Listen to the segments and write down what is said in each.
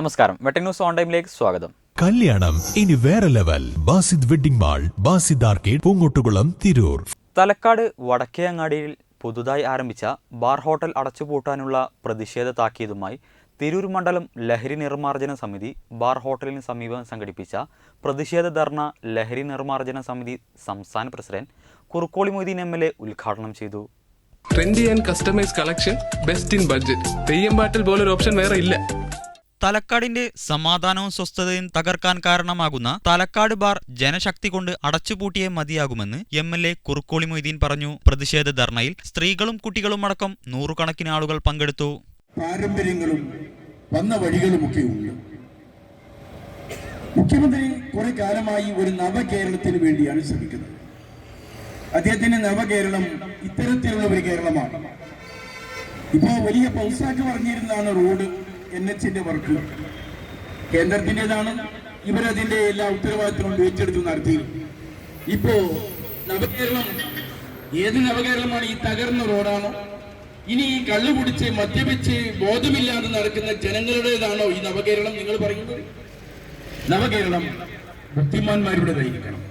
നമസ്കാരം. വെട്ടിംഗ് news on ടൈമിലേക്ക് സ്വാഗതം. കല്യാണം ഇനി വേറെ level. Basid wedding mall Basid arcade Poongottukulam Tirur. Thalakkad വടക്കേ അങ്ങാടിയിൽ പുതുതായി ആരംഭിച്ച ബാർ ഹോട്ടൽ അടച്ചുപൂട്ടാനുള്ള പ്രതിഷേധ താക്കീതുമായി തിരൂർ മണ്ഡലം ലഹരി നിർമ്മാർജന സമിതി ബാർ ഹോട്ടലിന് സമീപം സംഘടിപ്പിച്ച പ്രതിഷേധ ധർണ ലഹരി നിർമ്മാർജന സമിതി സംസ്ഥാന president Kurukkoli Moideen M L A ഉദ്ഘാടനം ചെയ്തു. Trendy and customise collection best in budget Theyyam പാട്ടിൽ പോലൊരു ഓപ്ഷൻ വേറെ ഇല്ല. തലക്കാടിന്റെ സമാധാനവും സ്വസ്ഥതയും തകർക്കാൻ കാരണമാകുന്ന തലക്കാട് ബാർ ജനശക്തി കൊണ്ട് അടച്ചുപൂട്ടിയേ മതിയാകുമെന്ന് M L A Kurukkoli Moideen പറഞ്ഞു. പ്രതിഷേധ ധർണയിൽ സ്ത്രീകളും കുട്ടികളും അടക്കം നൂറുകണക്കിന് ആളുകൾ പങ്കെടുത്തു. പാരമ്പര്യങ്ങളും വന്ന വഴികളുമൊക്കെ ഉണ്ട്. മുഖ്യമന്ത്രി കുറെ കാലമായി ഒരു നവകേരളത്തിന് വേണ്ടിയാണ് ശ്രമിക്കുന്നത്. അദ്ദേഹത്തിന്റെ നവകേരളം ഇത്തരത്തിലുള്ള ഒരു കേരളമാണ്. ഇപ്പോ വലിയ പൗസാക്ക് പറഞ്ഞിരുന്നതാണ് റോഡ്. എൻ എച്ചിന്റെ വർക്ക്. കേന്ദ്രത്തിന്റെതാണ്. ഇവരതിന്റെ എല്ലാ ഉത്തരവാദിത്വവും ഏറ്റെടുത്ത് നടത്തി. ഇപ്പോ നവകേരളം ഏത് നവകേരളമാണ് ഈ തകർന്ന റോഡാണോ? ഇനി ഈ കള്ളു കുടിച്ച് മദ്യപിച്ച് ബോധമില്ലാതെ നടക്കുന്ന ജനങ്ങളുടേതാണോ ഈ നവകേരളം നിങ്ങൾ പറയുന്നത്? നവകേരളം ബുദ്ധിമാന്മാരുടേതായിരിക്കണം.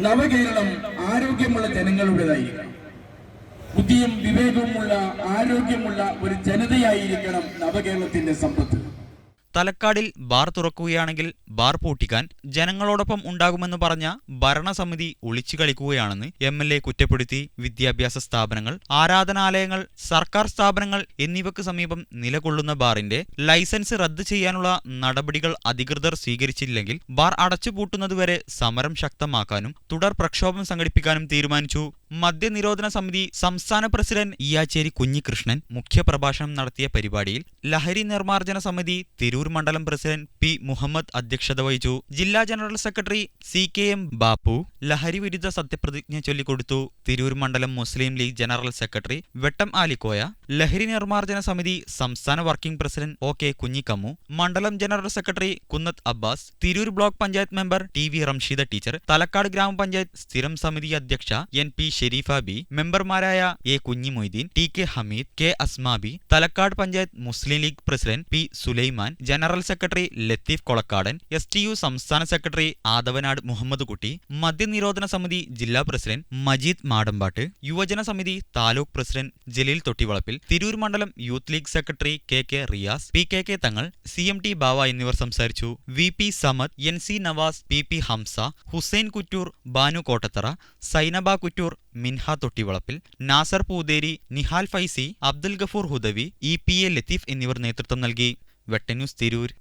നവകേരളം ആരോഗ്യമുള്ള ജനങ്ങളുടേതായിരിക്കണം. ബുദ്ധിയും വിവേകവുമുള്ള ആരോഗ്യമുള്ള ഒരു ജനതയായിരിക്കണം നവകേരളത്തിന്റെ സമ്പത്ത്. തലക്കാടിൽ ബാർ തുറക്കുകയാണെങ്കിൽ ബാർ പൂട്ടിക്കാൻ ജനങ്ങളോടൊപ്പം ഉണ്ടാകുമെന്ന് പറഞ്ഞ ഭരണസമിതി ഒളിച്ചു കളിക്കുകയാണെന്ന് എം എൽ എ കുറ്റപ്പെടുത്തി വിദ്യാഭ്യാസ സ്ഥാപനങ്ങൾ ആരാധനാലയങ്ങൾ സർക്കാർ സ്ഥാപനങ്ങൾ എന്നിവയ്ക്ക് സമീപം നിലകൊള്ളുന്ന ബാറിന്റെ ലൈസൻസ് റദ്ദ് ചെയ്യാനുള്ള നടപടികൾ അധികൃതർ സ്വീകരിച്ചില്ലെങ്കിൽ ബാർ അടച്ചുപൂട്ടുന്നതുവരെ സമരം ശക്തമാക്കാനും തുടർ പ്രക്ഷോഭം സംഘടിപ്പിക്കാനും തീരുമാനിച്ചു. മദ്യനിരോധന സമിതി സംസ്ഥാന പ്രസിഡന്റ് ഇയാച്ചേരി കുഞ്ഞികൃഷ്ണൻ മുഖ്യപ്രഭാഷണം നടത്തിയ പരിപാടിയിൽ ലഹരി നിർമ്മാർജന സമിതി തിരൂർ മണ്ഡലം പ്രസിഡന്റ് പി മുഹമ്മദ് അധ്യക്ഷത വഹിച്ചു. ജില്ലാ general secretary C K M Bappu ലഹരി വിരുദ്ധ സത്യപ്രതിജ്ഞ ചൊല്ലിക്കൊടുത്തു. തിരൂർ മണ്ഡലം മുസ്ലിം ലീഗ് ജനറൽ സെക്രട്ടറി വെട്ടം ആലിക്കോയ ലഹരി നിർമ്മാർജന സമിതി സംസ്ഥാന working president O K Kunhikammu മണ്ഡലം general secretary Kunnath Abbas Tirur block panchayat member T V Ramsheeda teacher Thalakkad ഗ്രാമപഞ്ചായത്ത് സ്ഥിരം സമിതി അധ്യക്ഷ എൻ പി ഷെരീഫ ബി മെമ്പർമാരായ A Kunhi Moideen T K Hameed K Asmabi Thalakkad panchayat Muslim League president P Sulaiman general secretary Latheef Kolakkadan S T U സംസ്ഥാന secretary Athavanad Muhammad Kutty മദ്യനിരോധന സമിതി ജില്ലാ president Majeed Madampat യുവജന സമിതി താലൂക്ക് പ്രസിഡന്റ് ജലീൽ തൊട്ടിവളപ്പിൽ തിരൂർ മണ്ഡലം youth League secretary K K Riyas P K K Thangal C M T Bava എന്നിവർ സംസാരിച്ചു. V P Samad N C Navas P P Hamza Hussain Kuttur Banu Kottathara Sainaba Kuttur Minha Thottivalappil Nasar Pootheri Nihal Faizy Abdul Gafoor Hudawi E P A Latheef എന്നിവർ നേതൃത്വം നൽകി. വെട്ടന്യൂസ് തിരൂർ.